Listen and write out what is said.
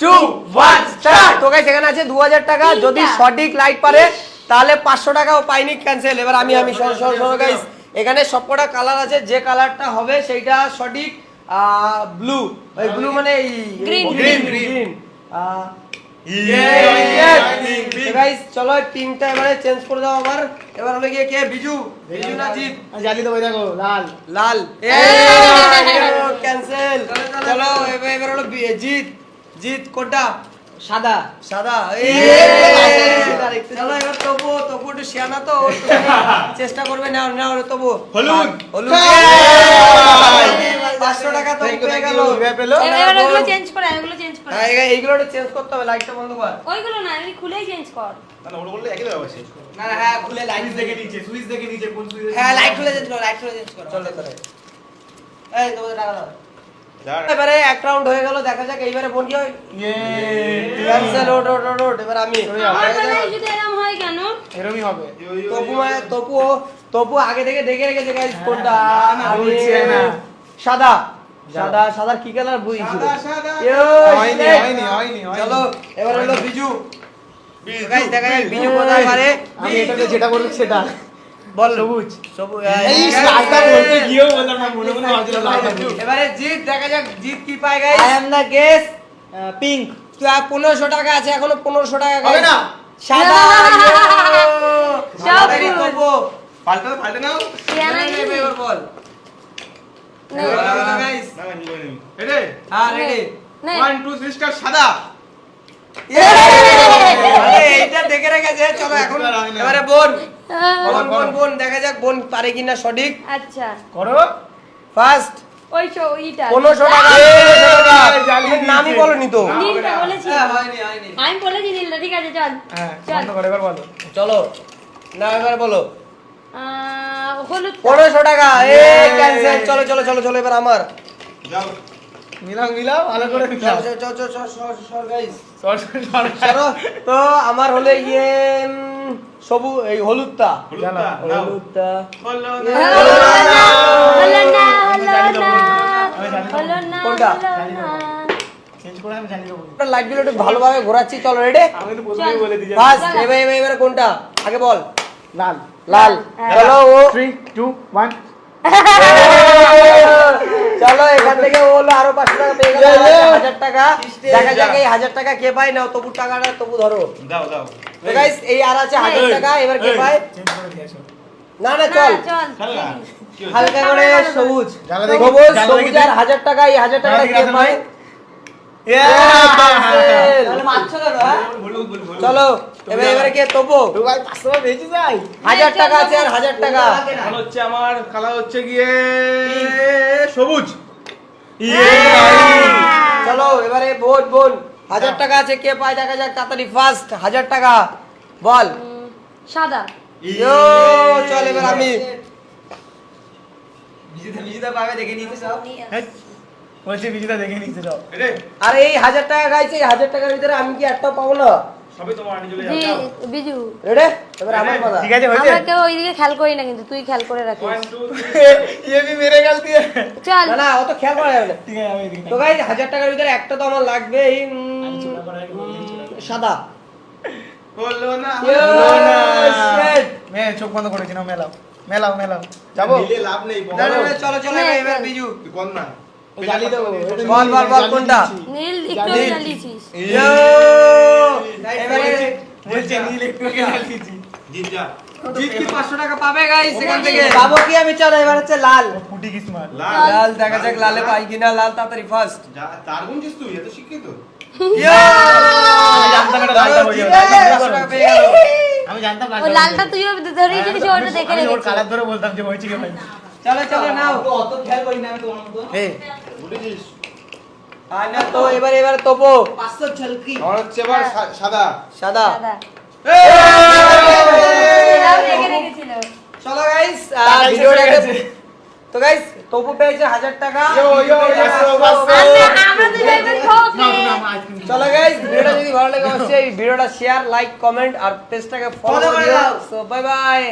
Two one start তো guys এখানে আছে দু হাজার টাকা যদি সঠিক লাইট পারে তাহলে পাঁচশো টাকাও পাইনি ক্যান্সেল এবার আমি আমি সর সর সর গাইস এখানে সবকটা কালার আছে যে কালারটা হবে সেইটা সঠিক ব্লু ওই ব্লু মানে গ্রিন green. গ্রিন গাইস চলো টিমটা এবারে চেঞ্জ করে দাও আবার। এবার হলো গিয়ে কে? বিজু। বিজু না জিত দেবো দেখো লাল। লাল। ক্যান্সেল চলো এবার এবার হলো জিত জিত কোনটা? সাদা। সাদা। চলো এবার তবু তবু একটু শিয়ানা তো। চেষ্টা করবে না না তবু হলুদ। হলুদ। পাঁচশো টাকা তো পেয়ে গেল। পেল। চেঞ্জ করে এগুলো চেঞ্জ করে। হ্যাঁ, এইগুলো চেঞ্জ করতে হবে লাইটটা বন্ধ কর। ওইগুলো না আমি খুলেই চেঞ্জ কর। না বললে একই দেওয়া না না হ্যাঁ খুলে লাইট দেখে নিচে সুইচ দেখে নিচে কোন সুইচ হ্যাঁ লাইট খুলে চেঞ্জ করো লাইট খুলে চেঞ্জ করো। চলো করে এই তোমাদের টাকা দাও। এবারে এক রাউন্ড হয়ে গেল দেখা যাক এইবারে বোন কি হয়। ক্যান্সেল ওট ওট ওট, ওট এবার আমি। হয় কেন? এরমই হবে। তপু তপু তপু আগে থেকে দেখে রেখেছে গাইস কোনটা না। সাদা। সাদা সাদা কি কালার বুঝছিল। ইয়ো। চলো এবার হলো বিজু। বিজু, গাইস দেখা যাক বিজু। কোথায় পারে। আমি এটাতে যেটা বলব সেটা। বল। সবুজ। সবুজ এই লালটা বলতে গিয়েও বললাম না মনে মনে ভাবছিলাম লালটা এবারে জিত দেখা যাক জিত কি পায় guys I am the guest, uh, পনেরোশো টাকা আছে এখনও পনেরোশো টাকা হবে না। সাদা। পাল্টে নাও। এবার বল। এইটা দেখে রেখেছে চলো এখন। এবারে বোন বোন বোন বোন দেখা যাক বোন পারে কিনা সঠিক। আচ্ছা। করো। ফার্স্ট ওই তো ওইটা পনেরোশো টাকা এই, পনেরোশো টাকা। নামই বলনি তো। নীলটা বলেছি হ্যাঁ, আমি বলেছি নীলটা ঠিক আছে চল। হ্যাঁ, বন্ধ করো, এবার বলো। চলো না এবার বলো। হলুদ পনেরোশো টাকা এ ক্যান্সেল চলো চলো চলো চলো এবার আমার। মিলাও, মিলাও, ভালো করে মিলাও। চলো চলো চলো চলো চলো চলো গাইস সর, সর, সর। তো আমার হলে উম, সবু এই হলুদটা। হলুদটা কোনটা? লাইটগুলো একটু ভালোভাবে ঘোরাচ্ছি চলো রেডি ফার্স্ট এবার এবার এবারে কোনটা? আগে বল। লাল। লাল। হ্যাঁ। চলো ও। Three, two, one. চলো এখান থেকে হলো আরও পাঁচশো টাকা পেয়ে গেল। Yeah, yeah. হাজার টাকা। দেখা যাক এই হাজার টাকা কে পায় না তবু টাকাটা তবু ধরো। দাও, এই আর আছে হাজার টাকা এবার কে পায়। না না না চল? হালকা করে সবুজ। সবুজ সবুজ আর হাজার টাকা এই হাজার টাকা কে পায়? চলো এবার এবারে কে তবু তো ভাই, পাঁচশো টাকা যাই। হাজার টাকা আছে আর হাজার টাকা। হচ্ছে আমার কালার হচ্ছে গিয়ে সবুজ। চলো এবারে বোন বোন হাজার টাকা আছে কে পায় দেখা যাক তাড়াতাড়ি ফার্স্ট হাজার টাকা। বল। সাদা। ইয়ো চল এবার আমি। হ্যাঁ, বলছি বিজিটা দেখে নিচ্ছে সব আর এই হাজার টাকা গাইছে এই হাজার টাকার ভিতরে আমি কি একটা পাবো না সবই তোমার আনি চলে জি, যাও বিজু রেডে এবার আমার কথা ঠিক আছে হয়েছে আমরা কেউ ওইদিকে খেয়াল করি না কিন্তু তুই খেয়াল করে রাখিস ওয়ান টু ये भी मेरे गलती है চল না না অত খেয়াল করা যাবে না ঠিক আছে আমি এদিকে তো গাইজ হাজার টাকার ভিতরে একটা তো আমার লাগবে এই উম, সাদা বললো না Yo, shit. मैं চোখ বন্ধ করেছি না মেলাও মেলাও মেলাও যাবো নিলে লাভ নেই না, না, না, চলো চলো এবার- এবার বিজু তুই কোন না জ্বালি দেবো বল, বল, বল, কোনটা? নীল একটু। জ্বালিয়েছিস ইয়ো! এবারে বলছে নীল একটু জ্বালিয়েছি জিত যা জিত কি পাঁচশো টাকা পাবে গাইস এখান থেকে? পাবো কি আমি চলো এবার হচ্ছে লাল। ফুটি কিসমত। লাল। লাল। দেখা যাক লালে পাই কিনা লাল তাড়াতাড়ি ফার্স্ট তার গুণ জিস তুই এত শিক্ষিত। আমি জানতাম লালটা হয়ে যাবে। আমি জানতাম ও লালটা তুইও ধরেই যদি ওটা দেখে আমি ওর কালার ধরে বলতাম যে হয়েছে কি ভাই চলো চলো নাও। অত খেয়াল করি না আমি তোমার মতো। তো এবার এবার তোপো হচ্ছে এবার সাদা সাদা চলো গাইস টাকা শেষ হয়ে ভিডিওটাকে তো গাইস তপু পেয়েছে হাজার টাকা চলো গাইস ভিডিওটা যদি ভালো লাগে অবশ্যই ভিডিওটা শেয়ার লাইক কমেন্ট আর পেজটাকে ফলো করে দিও সো বাই বাই